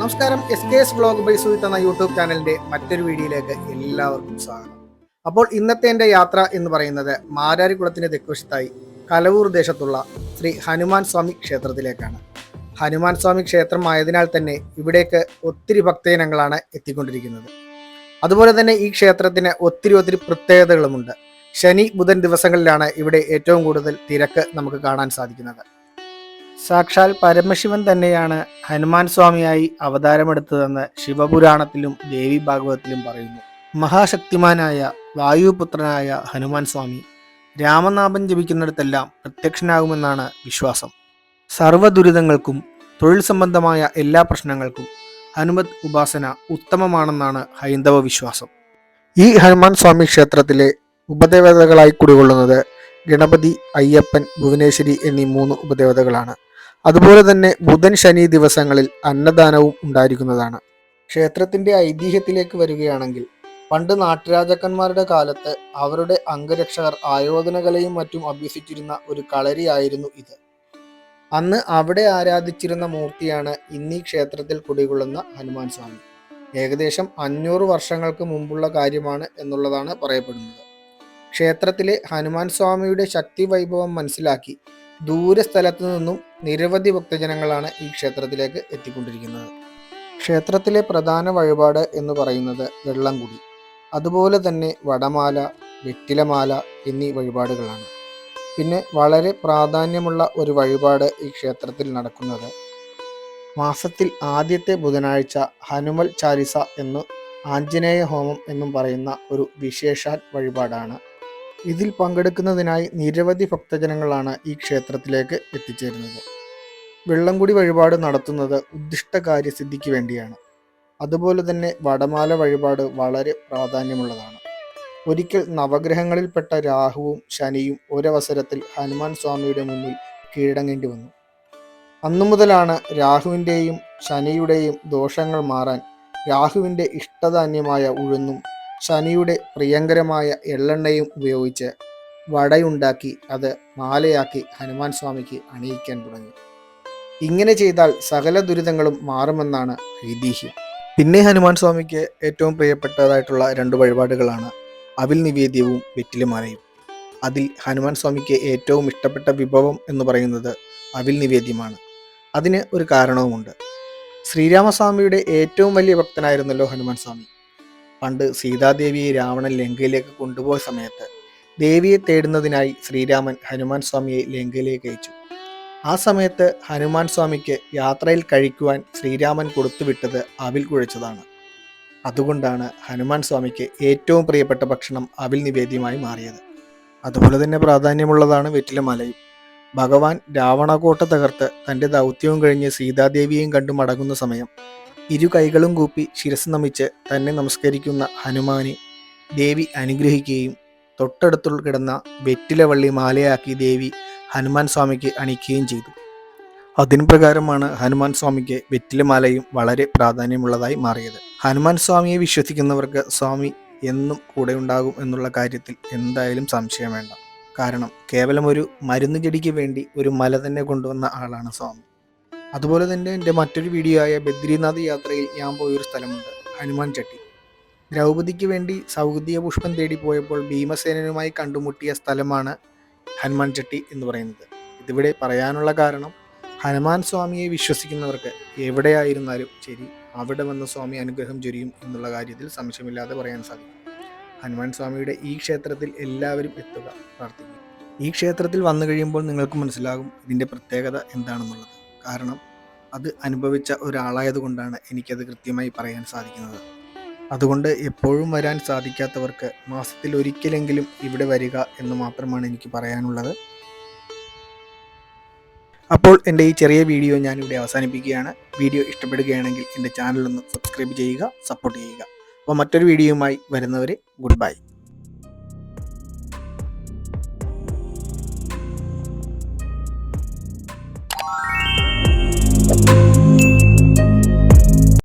നമസ്കാരം. S K S blog by Suhith എന്ന YouTube ചാനലിന്റെ മറ്റൊരു വീഡിയോയിലേക്ക് എല്ലാവർക്കും സ്വാഗതം. അപ്പോൾ ഇന്നത്തെ എന്റെ യാത്ര എന്ന് പറയുന്നത് മാരാരിക്കുളത്തിന്റെ തെക്കുവശത്തായി കലവൂർ ദേശത്തുള്ള ശ്രീ ഹനുമാൻ സ്വാമി ക്ഷേത്രത്തിലേക്കാണ്. ഹനുമാൻ സ്വാമി ക്ഷേത്രം ആയതിനാൽ തന്നെ ഇവിടേക്ക് ഒത്തിരി ഭക്തജനങ്ങളാണ് എത്തിക്കൊണ്ടിരിക്കുന്നത്. അതുപോലെ തന്നെ ഈ ക്ഷേത്രത്തിന് ഒത്തിരി ഒത്തിരി പ്രത്യേകതകളുമുണ്ട്. ശനി ബുധൻ ദിവസങ്ങളിലാണ് ഇവിടെ ഏറ്റവും കൂടുതൽ തിരക്ക് നമുക്ക് കാണാൻ സാധിക്കുന്നത്. സാക്ഷാൽ പരമശിവൻ തന്നെയാണ് ഹനുമാൻ സ്വാമിയായി അവതാരമെടുത്തതെന്ന് ശിവപുരാണത്തിലും ദേവി ഭാഗവതത്തിലും പറയുന്നു. മഹാശക്തിമാനായ വായുപുത്രനായ ഹനുമാൻ സ്വാമി രാമനാമം ജപിക്കുന്നിടത്തെല്ലാം പ്രത്യക്ഷനാകുമെന്നാണ് വിശ്വാസം. സർവ ദുരിതങ്ങൾക്കും തൊഴിൽ സംബന്ധമായ എല്ലാ പ്രശ്നങ്ങൾക്കും ഹനുമത് ഉപാസന ഉത്തമമാണെന്നാണ് ഹൈന്ദവ വിശ്വാസം. ഈ ഹനുമാൻ സ്വാമി ക്ഷേത്രത്തിലെ ഉപദേവതകളായി കുടികൊള്ളുന്നത് ഗണപതി അയ്യപ്പൻ ഭുവനേശ്വരി എന്നീ മൂന്ന് ഉപദേവതകളാണ്. അതുപോലെ തന്നെ ബുധൻ ശനി ദിവസങ്ങളിൽ അന്നദാനവും ഉണ്ടായിരിക്കുന്നതാണ്. ക്ഷേത്രത്തിന്റെ ഐതിഹ്യത്തിലേക്ക് വരികയാണെങ്കിൽ പണ്ട് നാട്ടുരാജാക്കന്മാരുടെ കാലത്ത് അവരുടെ അംഗരക്ഷകർ ആയോധനകലയും മറ്റും അഭ്യസിച്ചിരുന്ന ഒരു കളരിയായിരുന്നു ഇത്. അന്ന് അവിടെ ആരാധിച്ചിരുന്ന മൂർത്തിയാണ് ഇന്നീ ക്ഷേത്രത്തിൽ കുടികൊള്ളുന്ന ഹനുമാൻ സ്വാമി. ഏകദേശം അഞ്ഞൂറ് വർഷങ്ങൾക്ക് മുമ്പുള്ള കാര്യമാണ് എന്നുള്ളതാണ് പറയപ്പെടുന്നത്. ക്ഷേത്രത്തിലെ ഹനുമാൻ സ്വാമിയുടെ ശക്തി വൈഭവം മനസ്സിലാക്കി ദൂരസ്ഥലത്തു നിന്നും നിരവധി ഭക്തജനങ്ങളാണ് ഈ ക്ഷേത്രത്തിലേക്ക് എത്തിക്കൊണ്ടിരിക്കുന്നത്. ക്ഷേത്രത്തിലെ പ്രധാന വഴിപാട് എന്ന് പറയുന്നത് വെള്ളംകുടി. അതുപോലെ തന്നെ വടമാല വെറ്റിലമാല എന്നീ വഴിപാടുകളാണ്. പിന്നെ വളരെ പ്രാധാന്യമുള്ള ഒരു വഴിപാട് ഈ ക്ഷേത്രത്തിൽ നടക്കുന്നത് മാസത്തിൽ ആദ്യത്തെ ബുധനാഴ്ച ഹനുമൽ ചാലിസ എന്ന് ആഞ്ജനേയ ഹോമം എന്നും പറയുന്ന ഒരു വിശേഷാൽ വഴിപാടാണ്. ഇതിൽ പങ്കെടുക്കുന്നതിനായി നിരവധി ഭക്തജനങ്ങളാണ് ഈ ക്ഷേത്രത്തിലേക്ക് എത്തിച്ചേരുന്നത്. വെള്ളംകുടി വഴിപാട് നടത്തുന്നത് ഉദ്ദിഷ്ട കാര്യസിദ്ധിക്ക് വേണ്ടിയാണ്. അതുപോലെ തന്നെ വടമാല വഴിപാട് വളരെ പ്രാധാന്യമുള്ളതാണ്. ഒരിക്കൽ നവഗ്രഹങ്ങളിൽപ്പെട്ട രാഹുവും ശനിയും ഒരവസരത്തിൽ ഹനുമാൻ സ്വാമിയുടെ മുന്നിൽ കീഴടങ്ങേണ്ടി വന്നു. അന്നു മുതലാണ് രാഹുവിന്റെയും ശനിയുടെയും ദോഷങ്ങൾ മാറാൻ രാഹുവിന്റെ ഇഷ്ടധാന്യമായ ഉഴുന്നും ശനിയുടെ പ്രിയങ്കരമായ എള്ളെണ്ണയും ഉപയോഗിച്ച് വടയുണ്ടാക്കി അത് മാലയാക്കി ഹനുമാൻ സ്വാമിക്ക് അണിയിക്കാൻ തുടങ്ങി. ഇങ്ങനെ ചെയ്താൽ സകല ദുരിതങ്ങളും മാറുമെന്നാണ് ഐതിഹ്യം. പിന്നെ ഹനുമാൻ സ്വാമിക്ക് ഏറ്റവും പ്രിയപ്പെട്ടതായിട്ടുള്ള രണ്ട് വഴിപാടുകളാണ് അവിൽ നിവേദ്യവും വെറ്റിലുമാലയും അതിൽ ഹനുമാൻ സ്വാമിക്ക് ഏറ്റവും ഇഷ്ടപ്പെട്ട വിഭവം എന്ന് പറയുന്നത് അവിൽ നിവേദ്യമാണ്. അതിന് ഒരു കാരണവുമുണ്ട്. ശ്രീരാമസ്വാമിയുടെ ഏറ്റവും വലിയ ഭക്തനായിരുന്നല്ലോ ഹനുമാൻ സ്വാമി. പണ്ട് സീതാദേവിയെ രാവണൻ ലങ്കയിലേക്ക് കൊണ്ടുപോയ സമയത്ത് ദേവിയെ തേടുന്നതിനായി ശ്രീരാമൻ ഹനുമാൻ സ്വാമിയെ ലങ്കയിലേക്ക് അയച്ചു. ആ സമയത്ത് ഹനുമാൻ സ്വാമിക്ക് യാത്രയിൽ കഴിക്കുവാൻ ശ്രീരാമൻ കൊടുത്തുവിട്ടത് അവിൽ കുഴച്ചതാണ്. അതുകൊണ്ടാണ് ഹനുമാൻ സ്വാമിക്ക് ഏറ്റവും പ്രിയപ്പെട്ട ഭക്ഷണം അവിൽ നിവേദ്യമായി മാറിയത്. അതുപോലെ തന്നെ പ്രാധാന്യമുള്ളതാണ് വെറ്റിലമലയും. ഭഗവാൻ രാവണകോട്ട തകർത്ത് തന്റെ ദൗത്യവും കഴിഞ്ഞ് സീതാദേവിയെയും കണ്ടു മടങ്ങുന്ന സമയം ഇരു കൈകളും കൂപ്പി ശിരസ് നമിച്ച് തന്നെ നമസ്കരിക്കുന്ന ഹനുമാനെ ദേവി അനുഗ്രഹിക്കുകയും തൊട്ടടുത്തു കിടന്ന വെറ്റിലവള്ളി മാലയാക്കി ദേവി ഹനുമാൻ സ്വാമിക്ക് അണിക്കുകയും ചെയ്തു. അതിന് പ്രകാരമാണ് ഹനുമാൻ സ്വാമിക്ക് വെറ്റിലമാലയും വളരെ പ്രാധാന്യമുള്ളതായി മാറിയത്. ഹനുമാൻ സ്വാമിയെ വിശ്വസിക്കുന്നവർക്ക് സ്വാമി എന്നും കൂടെ ഉണ്ടാകും എന്നുള്ള കാര്യത്തിൽ എന്തായാലും സംശയം വേണ്ട. കാരണം കേവലം ഒരു മരുന്ന് ചെടിക്ക് വേണ്ടി ഒരു മല തന്നെ കൊണ്ടുവന്ന ആളാണ് സ്വാമി. അതുപോലെ തന്നെ എന്റെ മറ്റൊരു വീഡിയോ ആയ ബദ്രീനാഥ് യാത്രയിൽ ഞാൻ പോയൊരു സ്ഥലമുണ്ട് ഹനുമാൻ ചട്ടി. ദ്രൗപദിക്ക് വേണ്ടി സൗഹൃദീയ പുഷ്പം തേടി പോയപ്പോൾ ഭീമസേനനുമായി കണ്ടുമുട്ടിയ സ്ഥലമാണ് ഹനുമാൻ ചട്ടി എന്ന് പറയുന്നത്. ഇതിവിടെ പറയാനുള്ള കാരണം ഹനുമാൻ സ്വാമിയെ വിശ്വസിക്കുന്നവർക്ക് എവിടെയായിരുന്നാലും ശരി അവിടെ വന്ന സ്വാമി അനുഗ്രഹം ചൊരിയും എന്നുള്ള കാര്യത്തിൽ സംശയമില്ലാതെ പറയാൻ സാധിക്കും. ഹനുമാൻ സ്വാമിയുടെ ഈ ക്ഷേത്രത്തിൽ എല്ലാവരും എത്തുക പ്രാർത്ഥിക്കും ഈ ക്ഷേത്രത്തിൽ വന്നു കഴിയുമ്പോൾ നിങ്ങൾക്ക് മനസ്സിലാകും ഇതിന്റെ പ്രത്യേകത എന്താണെന്നുള്ളത്. കാരണം അത് അനുഭവിച്ച ഒരാളായതുകൊണ്ടാണ് എനിക്കത് കൃത്യമായി പറയാൻ സാധിക്കുന്നത്. അതുകൊണ്ട് എപ്പോഴും വരാൻ സാധിക്കാത്തവർക്ക് മാസത്തിൽ ഒരിക്കലെങ്കിലും ഇവിടെ വരിക എന്ന് മാത്രമാണ് എനിക്ക് പറയാനുള്ളത്. അപ്പോൾ എന്റെ ഈ ചെറിയ വീഡിയോ ഞാനിവിടെ അവസാനിപ്പിക്കുകയാണ്. വീഡിയോ ഇഷ്ടപ്പെടുകയാണെങ്കിൽ എന്റെ ചാനലൊന്ന് സബ്സ്ക്രൈബ് ചെയ്യുക സപ്പോർട്ട് ചെയ്യുക. അപ്പോൾ മറ്റൊരു വീഡിയോയുമായി വരുന്നവരെ ഗുഡ് ബൈ.